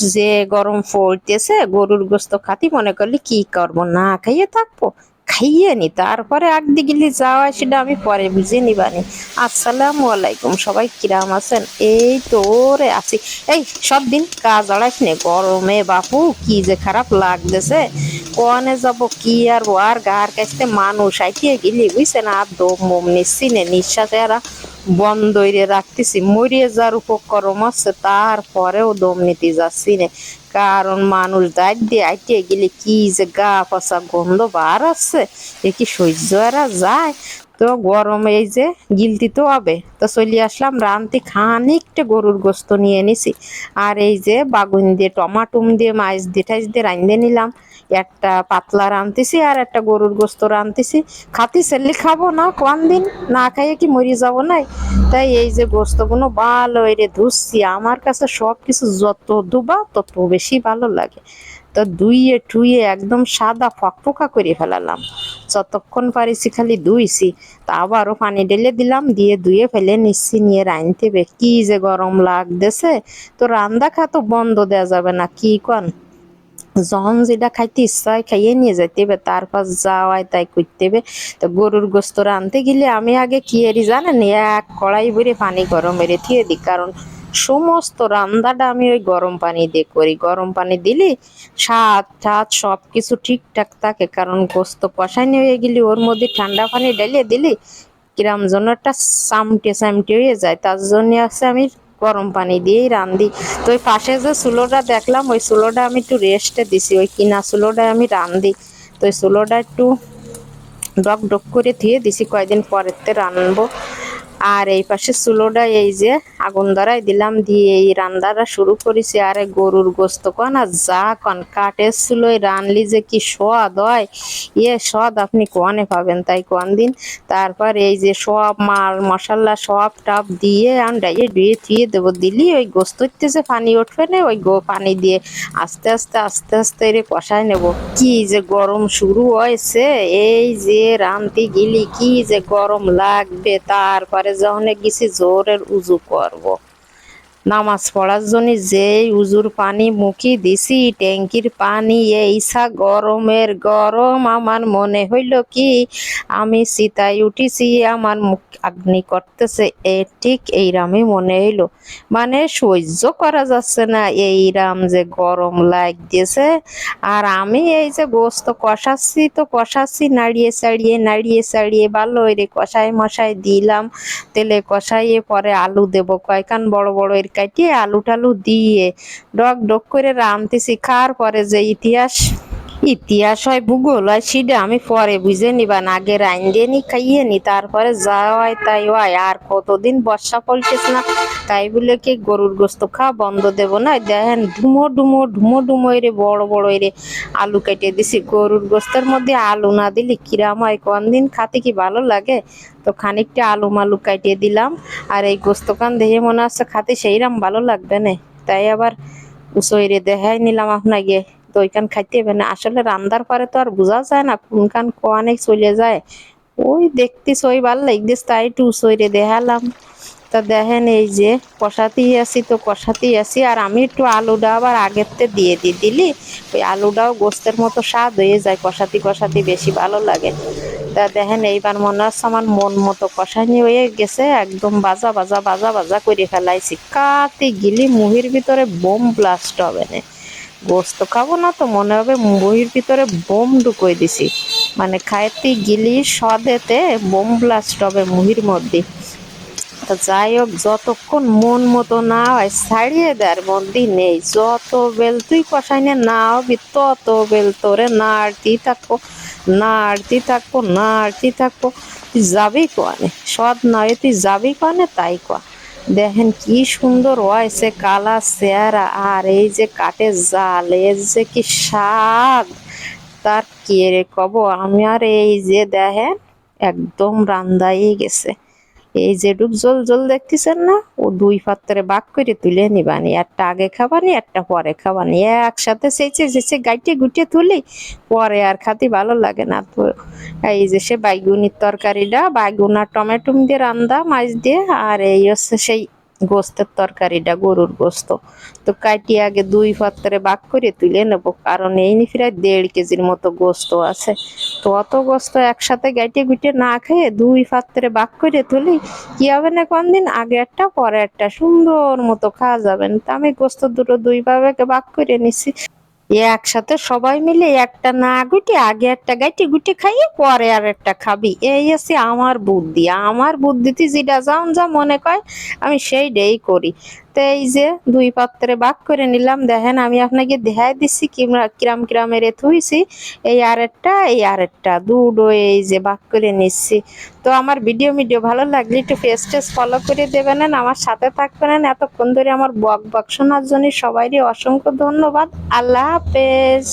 যে গরম পড়তেছে, গরুর গোস্ত খাতি মনে করলি কি করব? না খাইয়ে থাকব? খাইয়ে নি, তারপরে একদি গিলি যাওয়া সেটা আমি পরে বুঝে নিবানি। আসসালামু আলাইকুম, সবাই কিরাম আছেন? এই তো রে আছি। এই, সব দিন কাজ আড়াইস নে, গরমে বাপু, কি যে খারাপ লাগতেছে। কনে যাব কি আর ও আর গার কাছতে মানুষ। আইতে গেলি, বুঝছে না? আর দম মম নিচ্ছি নে নিঃশ্বাস এরা বন্ধ করে রাখতেছি। মরিয়ে যার উপক্রম আছে, তারপরেও দম নিতে যাচ্ছি নে। কারণ মানুষ দাঁত দিয়ে আইটিয়ে গেলে কি যে গা পচা গন্ধ বার আছে। এ কি সহ্য এরা যায়? তো গরমে এই যে গিলতি তো হবে। তো চলে আসলাম রান্তি খানিকটা গরুর গোস্ত নিয়ে নিছি আর এই যে বাগুন দিয়ে, টমাটুম দিয়ে, মাছ দিয়ে টাইস দিয়ে রাঁধে নিলাম। একটা পাতলা রাঁধতেছি আর একটা গরুর গোস্ত রাঁধতেছি। খাতি সেলি খাব না, কোন দিন? না খাইয়ে কি মরি যাব নাই? তাই এই যে গোস্তগুলো ভালো এরে ধুচ্ছি। আমার কাছে সব কিছু যত দুবা তত বেশি ভালো লাগে। তো দুইয়ে টুইয়ে একদম সাদা ফকফকা করে ফেলালাম। যতক্ষণ পারিছি খালি ধুইছি, তা আবারও পানি ঢেলে দিলাম, দিয়ে ধুয়ে ফেলে নিচ্ছি, নিয়ে রাঁধতে হবে কি যে গরম লাগতেছে, তো রান্দা খা তো বন্ধ দেওয়া যাবে না, কি কন? যখন যেটা খাইতে ইচ্ছা হয় খাইয়ে নিয়ে যেতে হবে তারপর যাওয়ায় তাই করতে হবে। তো গরুর গোস্ত রাঁধতে গেলে আমি আগে কি এরি জানেন, এক কড়াই ভরে পানি গরম এরে থিয়ে দিই, কারণ সমস্ত রান্নাটা আমি ওই গরম পানি দিয়ে করি। গরম পানি দিলে স্বাদ ঠাদ সব কিছু ঠিকঠাক থাকে, কারণ গোস্ত কষানি হয়ে গেলে ওর মধ্যে ঠান্ডা পানি ঢেলে দিলি কিরাম জন্য একটা চামটে চামটে হয়ে যায়। তার জন্য আছে আমি গরম পানি দিয়েই রান্ধি তো ওই পাশে যে চুলোটা দেখলাম, ওই চুলোটা আমি একটু রেস্টে দিছি। ওই কিনা চুলোটায় আমি রান্ধি তো ওই চুলোটা একটু ডক ডক করে ধুয়ে দিছি। কয়দিন পরেতে রানবো আর এই পাশে চুলোটা এই যে আগুন ধরাই দিলাম দিয়ে এই রান্নাটা শুরু করেছি। আরে গরুর গোস্ত কন আর যা কন, কাঠের চুলোয় রানলি যে কি স্বাদ হয়। ইয়ে স্বাদ আপনি কনে পাবেন তাই কোন দিন। তারপর এই যে সব মাল মশলা সব টাপ দিয়ে আন্ডাইয়ে ধুয়ে ধুয়ে দেবো। দিলি ওই গোস্ত যে পানি উঠবে না, ওই গো পানি দিয়ে আস্তে আস্তে আস্তে আস্তে রে কষাই নেব। কি যে গরম শুরু হয়েছে, এই যে রান্তি গিলি কি যে গরম লাগবে। তারপরে যখন গেছি জোরের উজু করব। নামাজ পড়ার জন্য যেই উজুর পানি মুখি দিছি, ট্যাঙ্কির পানি এইসা গরমের গরম। আমার মনে হইল কি, আমি সীতায় উঠিছি, আমার মুখ আগ্নি করতেছে, এ ঠিক এইরামই মনে হইল। মানে সহ্য করা যাচ্ছে না, এইরাম যে গরম লাগ দিয়েছে। আর আমি এই যে গোস্ত কষাচ্ছি তো কষাচ্ছি, নাড়িয়ে চাড়িয়ে নাড়িয়ে চাড়িয়ে ভালো রে কষাই মশাই দিলাম। তেলে কষাইয়ে পরে আলু দেবো কয়খান বড় বড় এর কাটিয়ে আলু টালু দিয়ে ডক ডক করে রাঁধতেছি। খাওয়ার পরে যে ইতিহাস ইতিহাস হয় ভূগোল হয়, সেটা আমি পরে বুঝে নিবা। না আগে রাইন্দে নি, খাইয়ে নি, তারপরে যা হয় তাই হয়। আর কতদিন বর্ষা পড়ছিস না, তাই বলে কি গরুর গোস্ত খাওয়া বন্ধ দেব না? দেখেন ডুমো ডুমো ডুমো ডুমো এরে, বড় বড় এরে আলু কেটে দিছি। গরুর গোস্তের মধ্যে আলু না দিলে কিরাম হয় কোন দিন খাতে কি ভালো লাগে? তো খানিকটা আলু মালু কাটিয়ে দিলাম, আর এই গোস্ত কান দেখে মনে হচ্ছে খাতে সেইরাম ভালো লাগবে না। তাই আবার উসইরে দেখাই নিলাম আপনাকে। তো ওইখান খাইতে হবে না। আসলে রান্দার পরে তো আর বোঝা যায় না কোনখান কোয়ানে চলে যায়। ওই দেখতে সই ভালো লাগতেছে, তাই একটু উসইরে দেখালাম। তা দেখেন এই যে, কষাতেই আছি তো, কষাতেই আছি। আর আমি একটু আলুটা আবার আগের আগেরতে দিয়ে দিই দিলি। ওই আলুটাও গোস্তের মতো স্বাদ হয়ে যায়, কষাতি কষাতি বেশি ভালো লাগে। তা দেখেন, এইবার মনে হচ্ছে আমার মন মতো কষানি হয়ে গেছে, একদম বাজা বাজা বাজা বাজা করে ফেলাইছি। কাতে গিলি মুহির ভিতরে বোম ব্লাস্ট হবে না। গোস্ত খাব না তো, মনে হবে মুহির ভিতরে বোম ঢুকই দিছি। মানে খাইতে গিলি সদেতে বোম ব্লাস্ট হবে মুহির মধ্যে। যাই হোক, যতক্ষণ মন মতো না হয় ছাড়িয়ে দেওয়ার মধ্যে নেই। যত বেল তুই কষাইনে না হবি তত বেল তোরে। না আরতি থাকব, না আরতি থাকব, না আরতি থাকব, তুই যাবি কোয়ানে সদ নয়, তুই যাবি কোয়ানে তাই কোয়া দেখেন কি সুন্দর হয়েছে কালা চেহারা। আর এই যে কাটে জাল এর যে কি স্বাদ তার কে রে কব? আমি আর এই যে দেখেন, একদম রান্দাই গেছে। এই যেটুক জল জল দেখতেছেন না, ও দুই পাত্রে বাক করে তুলে নিবানি একটা আগে খাবানি একটা পরে খাবানি একসাথে সেচে যেছে গাইটে গুটে তুলি, পরে আর খাতে ভালো লাগে না তো। এই যে সে বাইগুনির তরকারিটা, বাইগুন আর টমেটো দিয়ে রান্দা, মাছ দিয়ে, আর এই হচ্ছে সেই গোস্তের তরকারিটা, গরুর গোস্ত। তো কাটি আগে দুই পাত্রে বাক করে তুলে নেব, কারণ এই নি প্রায় দেড় কেজির মতো গোস্ত আছে। তো অত গোস্ত একসাথে গাইটে গুটে না খেয়ে দুই পাত্রে বাক করে তুলি, কি হবে না কোনদিন আগে একটা, পরে একটা, সুন্দর মতো খাওয়া যাবেন তা আমি গোস্ত দুটো দুই ভাবে বাক করে নিছি। একসাথে সবাই মিলে একটা না গুটি, আগে একটা গাইটি গুটি খাইয়ে পরে আর একটা খাবি। এই আছে আমার বুদ্ধি। আমার বুদ্ধিতে যেটা যাও যা মনে কয়, আমি সেইটাই করি। তো এই যে দুই পাত্রে বাক করে নিলাম, দেখেন আমি আপনাকে দেখাই দিচ্ছি কিরাম কিরামের এ থুইছি, এই আর একটা এই আর আরেকটা, দুটো এই যে বাক করে নিচ্ছি। তো আমার ভিডিও ভিডিও ভালো লাগলে একটু পেজ টেজ ফলো করে দেবেন, আমার সাথে থাকবেন, এতক্ষণ ধরে আমার বক বক শোনার জন্য সবাইকে অসংখ্য ধন্যবাদ। আল্লাহ হাফেজ।